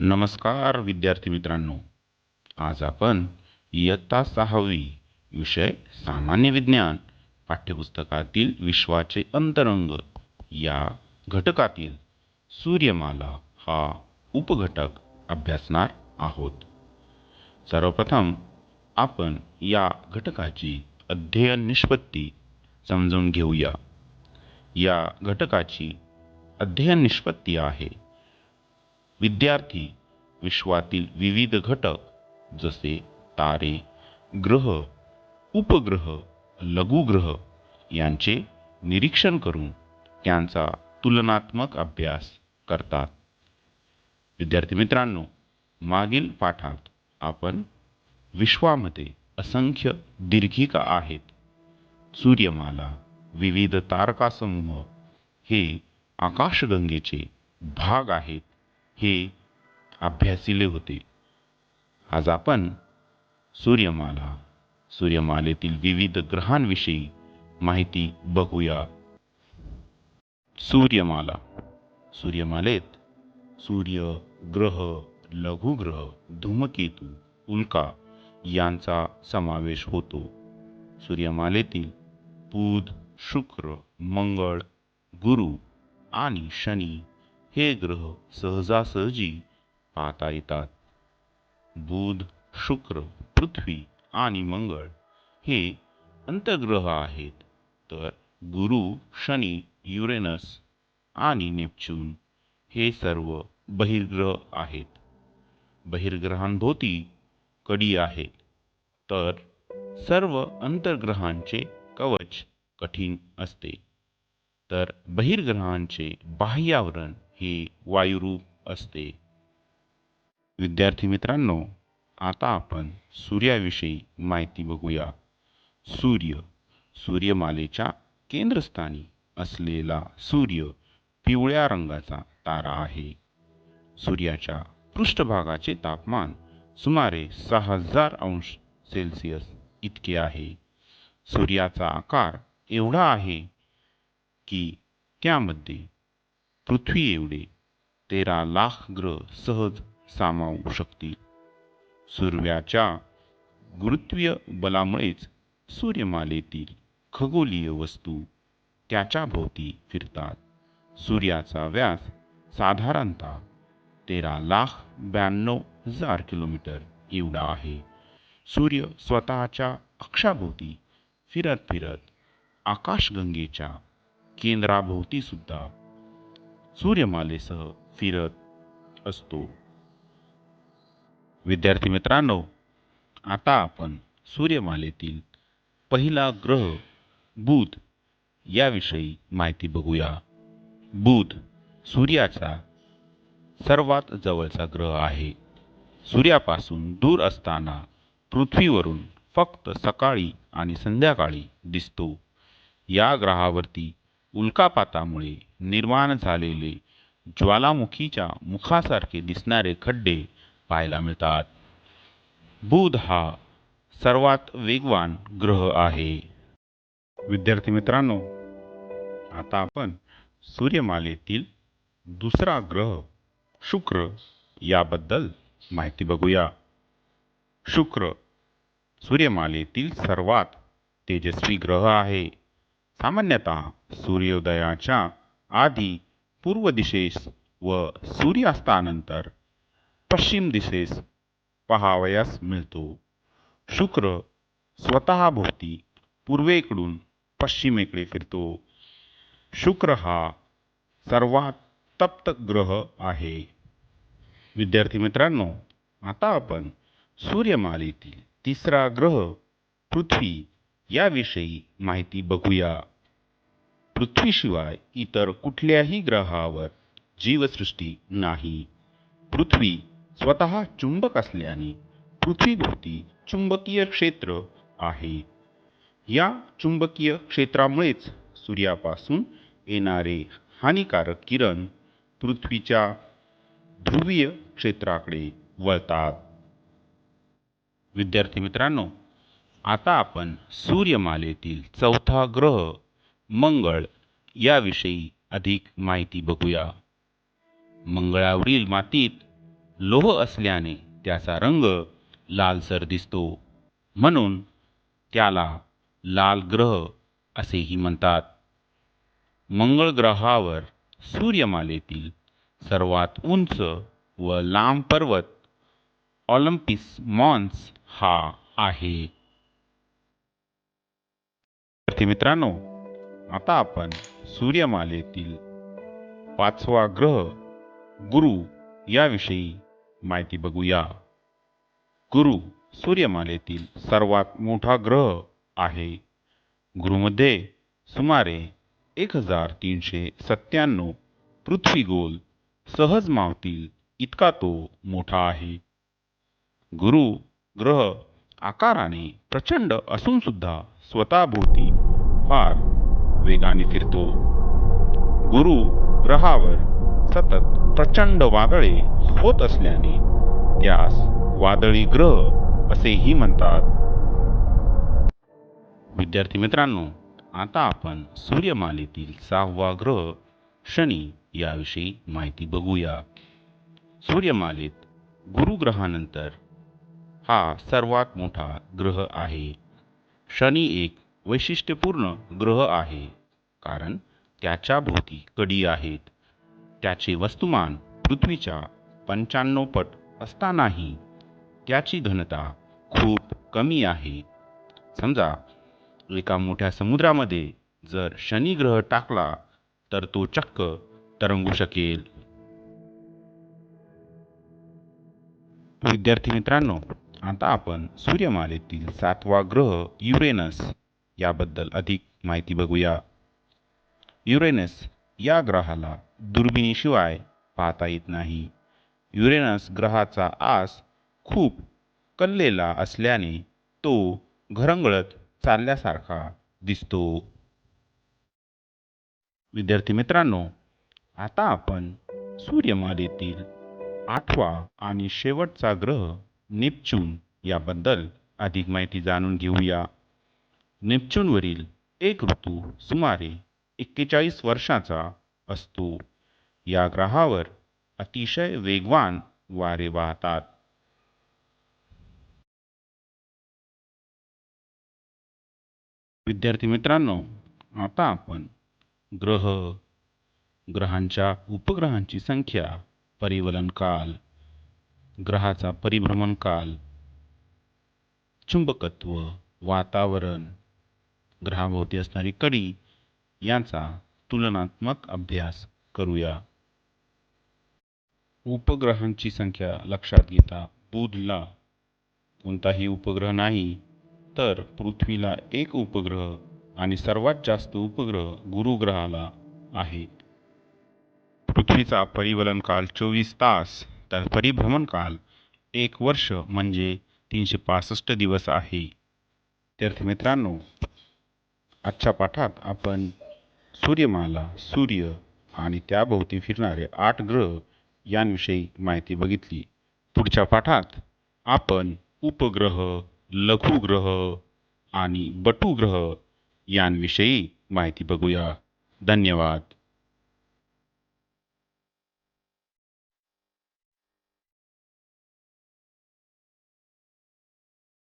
नमस्कार विद्यार्थी मित्रांनो. आज आपण इयत्ता सहावी विषय सामान्य विज्ञान पाठ्यपुस्तकातील विश्वाचे अंतरंग या घटकातील सूर्यमाला हा उपघटक अभ्यासणार आहोत. सर्वप्रथम आपण या घटकाची अध्ययन निष्पत्ती समजून घेऊया. या घटकाची अध्ययन निष्पत्ती आहे विद्यार्थी विश्वातील विविध घटक जसे तारे ग्रह उपग्रह लघुग्रह यांचे निरीक्षण करून त्यांचा तुलनात्मक अभ्यास करतात. विद्यार्थी मित्रांनो मागील पाठात आपण विश्वामध्ये असंख्य दीर्घिका आहेत. सूर्यमाला विविध तारकासमूह हे आकाशगंगेचे भाग आहेत. हे अभ्यासिले होते. आज आपण सूर्यमाला सूर्यमालेतील विविध ग्रहांविषयी माहिती बघूया. सूर्यमाला सूर्यमालेत सूर्य ग्रह लघुग्रह धूमकेतू उल्का यांचा समावेश होतो. सूर्यमालेतील बुध शुक्र मंगळ गुरु आणि शनी हे ग्रह सहजासहजी पाहता येतात. बुध शुक्र पृथ्वी आणि मंगळ हे अंतर्ग्रह आहेत. तर गुरु शनी युरेनस आणि नेपच्यून हे सर्व बहिर्ग्रह आहेत. बहिर्ग्रहांभोवती कडी आहेत तर सर्व अंतर्ग्रहांचे कवच कठीण असते. तर बहिर्ग्रहांचे बाह्यावरण हे वायुरूप असते. विद्यार्थी मित्रांनो आता आपण सूर्याविषयी माहिती बघूया. सूर्य सूर्यमालेच्या केंद्रस्थानी असलेला सूर्य पिवळ्या रंगाचा तारा आहे. सूर्याच्या पृष्ठभागाचे तापमान सुमारे सहा हजार अंश सेल्सिअस इतके आहे. सूर्याचा आकार एवढा आहे की त्यामध्ये पृथ्वी एवढे तेरा लाख ग्रह सहज सामावू शकतील. सूर्याच्या गुरुत्वीय बलामुळेच सूर्यमालेतील खगोलीय वस्तू त्याच्या भोवती फिरतात. सूर्याचा व्यास साधारणतः तेरा लाख ब्याण्णव हजार किलोमीटर एवढा आहे. सूर्य स्वतःच्या अक्षाभोवती फिरत फिरत आकाशगंगेच्या केंद्राभोवती सुद्धा सूर्यमालेसह फिरत असतो. विद्यार्थी मित्रांनो आता आपण सूर्यमालेतील पहिला ग्रह बुध याविषयी माहिती बघूया. बुध सूर्याचा सर्वात जवळचा ग्रह आहे. सूर्यापासून दूर असताना पृथ्वीवरून फक्त सकाळी आणि संध्याकाळी दिसतो. या ग्रहावरती उल्कापातामुळे निर्माण झालेले ज्वालामुखीच्या मुखासारखे दिसणारे खड्डे पाहायला मिळतात. बुध हा सर्वात वेगवान ग्रह आहे. विद्यार्थी मित्रांनो आता आपण सूर्यमालेतील दुसरा ग्रह शुक्र याबद्दल माहिती बघूया. शुक्र सूर्यमालेतील सर्वात तेजस्वी ग्रह आहे. सामान्यतः सूर्योदयाच्या आधी पूर्व दिशेस व सूर्यास्तानंतर पश्चिम दिशेस पहावयास मिळतो. शुक्र स्वतःभोवती पूर्वेकडून पश्चिमेकडे फिरतो. शुक्र हा सर्वात तप्त ग्रह आहे. विद्यार्थी मित्रांनो आता आपण सूर्यमालेतील तिसरा ग्रह पृथ्वी याविषयी माहिती बघूया. पृथ्वीशिवाय इतर कुठल्याही ग्रहावर जीवसृष्टी नाही. पृथ्वी स्वतः चुंबक असल्याने पृथ्वीभोवती चुंबकीय क्षेत्र आहे. या चुंबकीय क्षेत्रामुळेच सूर्यापासून येणारे हानिकारक किरण पृथ्वीच्या ध्रुवीय क्षेत्राकडे वळतात. विद्यार्थी मित्रांनो आता आपण सूर्यमालेतील चौथा ग्रह मंगळ याविषयी अधिक माहिती बघूया. मंगळावरील मातीत लोह असल्याने त्याचा रंग लालसर दिसतो. म्हणून त्याला लाल ग्रह असेही म्हणतात. मंगळ ग्रहावर सूर्यमालेतील सर्वात उंच व लांब पर्वत ऑलिम्पिस मॉन्स हा आहे. मित्रांनो आता आपण सूर्यमालेतील पाचवा ग्रह गुरु याविषयी माहिती बघूया. गुरु सूर्यमालेतील सर्वात मोठा ग्रह आहे. गुरुमध्ये सुमारे एक हजार तीनशे सत्त्याण्णव पृथ्वी गोल सहज मावतील इतका तो मोठा आहे. गुरु ग्रह आकाराने प्रचंड असूनसुद्धा स्वतःभोवती फार वेगाने फिरतो. गुरु ग्रहावर सतत प्रचंड वादळे होत असल्याने त्यास वादळी ग्रह असेही म्हणतात. विद्यार्थी मित्रांनो आता आपण सूर्यमालेतील सहावा ग्रह शनी याविषयी माहिती बघूया. सूर्यमालेत गुरुग्रहानंतर हा सर्वात मोठा ग्रह आहे. शनी एक वैशिष्ट्यपूर्ण ग्रह आहे. कारण त्याच्या भोवती कडी आहेत. त्याचे वस्तुमान पृथ्वीच्या पंच्याण्णव पट असतानाही त्याची घनता खूप कमी आहे. समजा एका मोठ्या समुद्रामध्ये जर शनी ग्रह टाकला तर तो चक्क तरंगू शकेल. विद्यार्थी मित्रांनो आता आपण सूर्यमालेतील सातवा ग्रह युरेनस याबद्दल अधिक माहिती बघूया. युरेनस या ग्रहाला दुर्बिणीशिवाय पाहता येत नाही. युरेनस ग्रहाचा आस खूप कललेला असल्याने तो घरंगळत चालल्यासारखा दिसतो. विद्यार्थी मित्रांनो आता आपण सूर्यमालेतील आठवा आणि शेवटचा ग्रह नेपच्यून याबद्दल अधिक माहिती जाणून घेऊया. नेपच्यूनवरील एक ऋतू सुमारे एक्केचाळीस वर्षाचा असतो. या ग्रहावर अतिशय वेगवान वारे वाहतात. विद्यार्थी मित्रांनो आता आपण ग्रह ग्रहांच्या उपग्रहांची संख्या परिवलन काल ग्रहाचा परिभ्रमण काल चुंबकत्व वातावरण ग्रहाभोवती असणारी कडी यांचा तुलनात्मक अभ्यास करूया. उपग्रहांची संख्या लक्षात घेता बुधला कोणताही उपग्रह नाही तर पृथ्वीला एक उपग्रह आणि सर्वात जास्त उपग्रह गुरुग्रहाला आहे. पृथ्वीचा परिवलन काल चोवीस तास तर परिभ्रमण काल एक वर्ष म्हणजे तीनशे पासष्ट दिवस आहे. विद्यार्थी मित्रांनो आजच्या पाठात आपण सूर्यमाला सूर्य आणि त्याभोवती फिरणारे आठ ग्रह यांविषयी माहिती बघितली. पुढच्या पाठात आपण उपग्रह लघुग्रह आणि बटुग्रह यांविषयी माहिती बघूया. धन्यवाद.